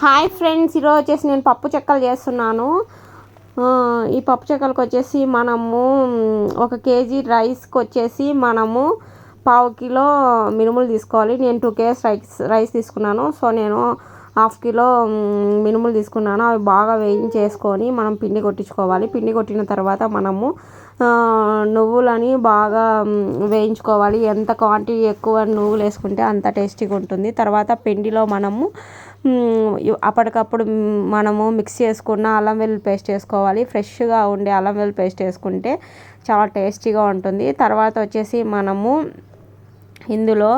Hi friends ఈరోజు వచ్చేసి నేను పప్పు చెక్కలు చేస్తున్నాను. ఈ పప్పు చెక్కలకు వచ్చేసి మనము ఒక కేజీ రైస్కి వచ్చేసి మనము పావు కిలో మినుములు తీసుకోవాలి. నేను టూ కేజీస్ రైస్ రైస్ తీసుకున్నాను. సో నేను హాఫ్ కిలో మినుములు తీసుకున్నాను. అవి బాగా వేయించేసుకొని మనం పిండి కొట్టించుకోవాలి. పిండి కొట్టిన తర్వాత మనము నువ్వులని బాగా వేయించుకోవాలి. ఎంత క్వాంటిటీ ఎక్కువ నువ్వులు వేసుకుంటే అంత టేస్టీగా ఉంటుంది. తర్వాత పిండిలో మనము అప్పటికప్పుడు మనము మిక్స్ చేసుకున్న అల్లం వెల్లుల్లి పేస్ట్ వేసుకోవాలి ఫ్రెష్గా ఉండే అల్లం వెల్లుల్లి పేస్ట్ వేసుకుంటే చాలా టేస్టీగా ఉంటుంది. తర్వాత వచ్చేసి మనము ఇందులో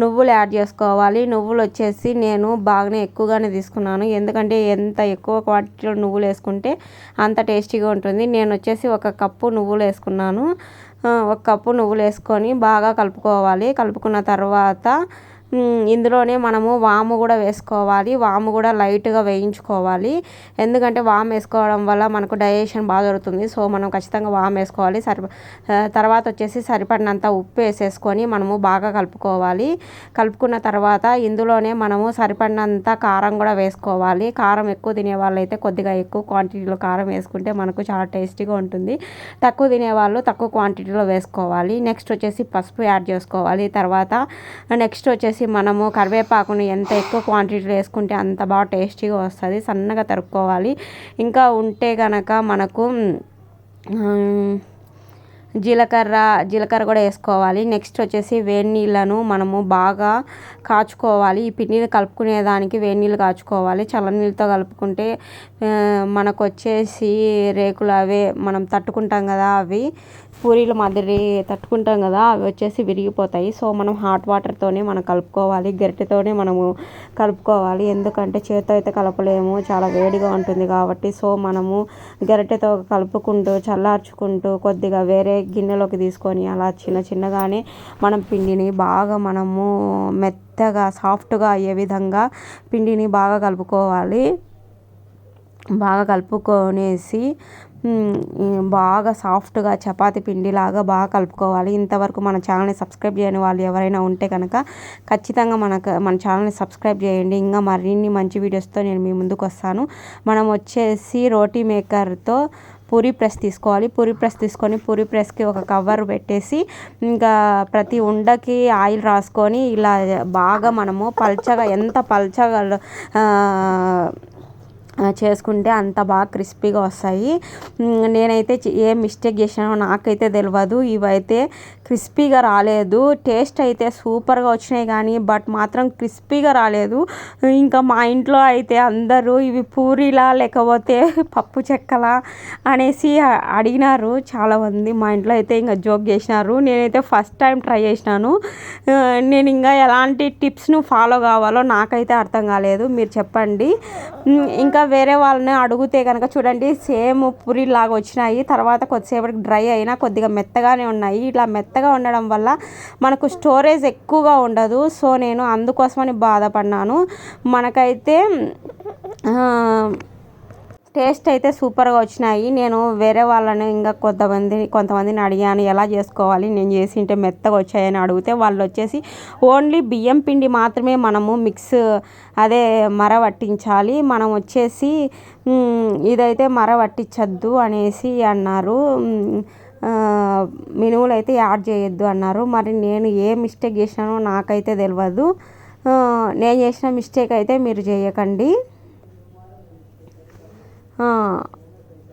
నువ్వులు యాడ్ చేసుకోవాలి. నువ్వులు వచ్చేసి నేను బాగానే ఎక్కువగానే తీసుకున్నాను. ఎందుకంటే ఎంత ఎక్కువ క్వాంటిటీలో నువ్వులు వేసుకుంటే అంత టేస్టీగా ఉంటుంది. నేను వచ్చేసి ఒక కప్పు నువ్వులు వేసుకున్నాను. ఒక కప్పు నువ్వులు వేసుకొని బాగా కలుపుకోవాలి. కలుపుకున్న తర్వాత ఇందులోనే మనము వాము కూడా వేసుకోవాలి. వాము కూడా లైట్గా వేయించుకోవాలి. ఎందుకంటే వాము వేసుకోవడం వల్ల మనకు డైజెషన్ బాగా జరుగుతుంది. సో మనం ఖచ్చితంగా వాము వేసుకోవాలి. సరి తర్వాత వచ్చేసి సరిపడినంత ఉప్పు వేసేసుకొని మనము బాగా కలుపుకోవాలి. కలుపుకున్న తర్వాత ఇందులోనే మనము సరిపడినంత కారం కూడా వేసుకోవాలి. కారం ఎక్కువ తినే వాళ్ళైతే కొద్దిగా ఎక్కువ క్వాంటిటీలో కారం వేసుకుంటే మనకు చాలా టేస్టీగా ఉంటుంది. తక్కువ తినేవాళ్ళు తక్కువ క్వాంటిటీలో వేసుకోవాలి. నెక్స్ట్ వచ్చేసి పసుపు యాడ్ చేసుకోవాలి. తర్వాత నెక్స్ట్ వచ్చేసి వచ్చేసి మనము కరివేపాకుని ఎంత ఎక్కువ క్వాంటిటీలో వేసుకుంటే అంత బాగా టేస్టీగా వస్తుంది. సన్నగా తరుక్కోవాలి. ఇంకా ఉంటే కనుక మనకు జీలకర్ర జీలకర్ర కూడా వేసుకోవాలి. నెక్స్ట్ వచ్చేసి వేడి నీళ్ళను మనము బాగా కాచుకోవాలి. ఈ పిండిని కలుపుకునే దానికి వేడి నీళ్ళు కాచుకోవాలి. చల్లనీళ్ళతో కలుపుకుంటే మనకు వచ్చేసి రేకులు అవే మనం తట్టుకుంటాం కదా అవి. పూరీల మాదిరి తట్టుకుంటాం కదా అవి వచ్చేసి విరిగిపోతాయి. సో మనం హాట్ వాటర్తోనే మనం కలుపుకోవాలి గరిటెతోనే మనము కలుపుకోవాలి. ఎందుకంటే చేతితో అయితే కలపలేము చాలా వేడిగా ఉంటుంది కాబట్టి. సో మనము గరిటెతో కలుపుకుంటూ చల్లార్చుకుంటూ కొద్దిగా వేరే గిన్నెలోకి తీసుకొని అలా చిన్న చిన్నగానే మనం పిండిని బాగా మనము మెత్తగా సాఫ్ట్గా అయ్యే విధంగా పిండిని బాగా కలుపుకోవాలి. బాగా కలుపుకొనేసి బాగా సాఫ్ట్గా చపాతి పిండిలాగా బాగా కలుపుకోవాలి. ఇంతవరకు మన ఛానల్ని సబ్స్క్రైబ్ చేయని వాళ్ళు ఎవరైనా ఉంటే కనుక ఖచ్చితంగా మనకు మన ఛానల్ని సబ్స్క్రైబ్ చేయండి. ఇంకా మరిన్ని మంచి వీడియోస్తో నేను మీ ముందుకు వస్తాను. మనం వచ్చేసి రోటీ మేకర్తో పూరి ప్రెస్ తీసుకోవాలి. పూరి ప్రెస్ తీసుకొని పూరి ప్రెస్కి ఒక కవర్ పెట్టేసి ఇంకా ప్రతి ఉండకి ఆయిల్ రాసుకొని ఇలా బాగా మనము పల్చగా ఎంత పల్చగా చేసుకుంటే అంత బాగా క్రిస్పీగా వస్తాయి. నేనైతే ఏ మిస్టేక్ చేసానో నాకైతే తెలియదు ఇవైతే క్రిస్పీగా రాలేదు. టేస్ట్ అయితే సూపర్గా వచ్చినాయి కానీ బట్ మాత్రం క్రిస్పీగా రాలేదు. ఇంకా మా ఇంట్లో అయితే అందరూ ఇవి పూరీలా లేకపోతే పప్పు చెక్కలా అనేసి అడిగినారు చాలామంది మా ఇంట్లో అయితే ఇంకా జోక్ చేసినారు. నేనైతే ఫస్ట్ టైం ట్రై చేసినాను. నేను ఇంకా ఎలాంటి టిప్స్ను ఫాలో కావాలో నాకైతే అర్థం కాలేదు. మీరు చెప్పండి. ఇంకా వేరే వాళ్ళని అడిగితే కనుక చూడండి సేమ్ పూరిలాగా వచ్చినాయి. తర్వాత కొద్దిసేపటికి డ్రై అయినా కొద్దిగా మెత్తగానే ఉన్నాయి. ఇట్లా మెత్తగా ఉండడం వల్ల మనకు స్టోరేజ్ ఎక్కువగా ఉండదు. సో నేను అందుకోసమని బాధపడినాను మనకైతే టేస్ట్ అయితే సూపర్గా వచ్చినాయి. నేను వేరే వాళ్ళని ఇంకా కొంతమంది కొంతమందిని అడిగాను ఎలా చేసుకోవాలి నేను చేసి ఉంటే మెత్తగా వచ్చాయని అడిగితే వాళ్ళు వచ్చేసి ఓన్లీ బియ్యం పిండి మాత్రమే మనము మిక్స్ అదే మర పట్టించాలి మనం వచ్చేసి ఇదైతే మర పట్టించద్దు అనేసి అన్నారు. మినుములు అయితే యాడ్ చేయొద్దు అన్నారు. మరి నేను ఏ మిస్టేక్ చేసినానో నాకైతే తెలియదు నేను చేసిన మిస్టేక్ అయితే మీరు చేయకండి.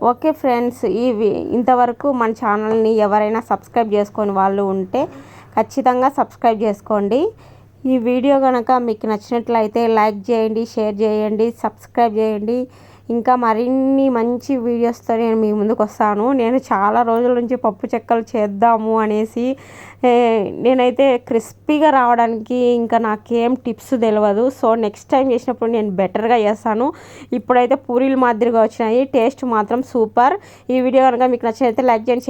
ఓకే ఫ్రెండ్స్ ఇవి ఇంతవరకు మన ఛానల్ని ఎవరైనా సబ్స్క్రైబ్ చేసుకొని వాళ్ళు ఉంటే ఖచ్చితంగా సబ్స్క్రైబ్ చేసుకోండి. ఈ వీడియో కనుక మీకు నచ్చినట్లయితే లైక్ చేయండి షేర్ చేయండి సబ్స్క్రైబ్ చేయండి. ఇంకా మరిన్ని మంచి వీడియోస్తో నేను మీ ముందుకు వస్తాను. నేను చాలా రోజుల నుంచి పప్పు చెక్కలు చేద్దాము అనేసి నేనైతే క్రిస్పీగా రావడానికి ఇంకా నాకేం టిప్స్ తెలియదు సో నెక్స్ట్ టైం చేసినప్పుడు నేను బెటర్గా చేస్తాను. ఇప్పుడైతే పూరీలు మాదిరిగా వచ్చినాయి. టేస్ట్ మాత్రం సూపర్. ఈ వీడియో కనుక మీకు నచ్చినైతే లైక్ చేయండి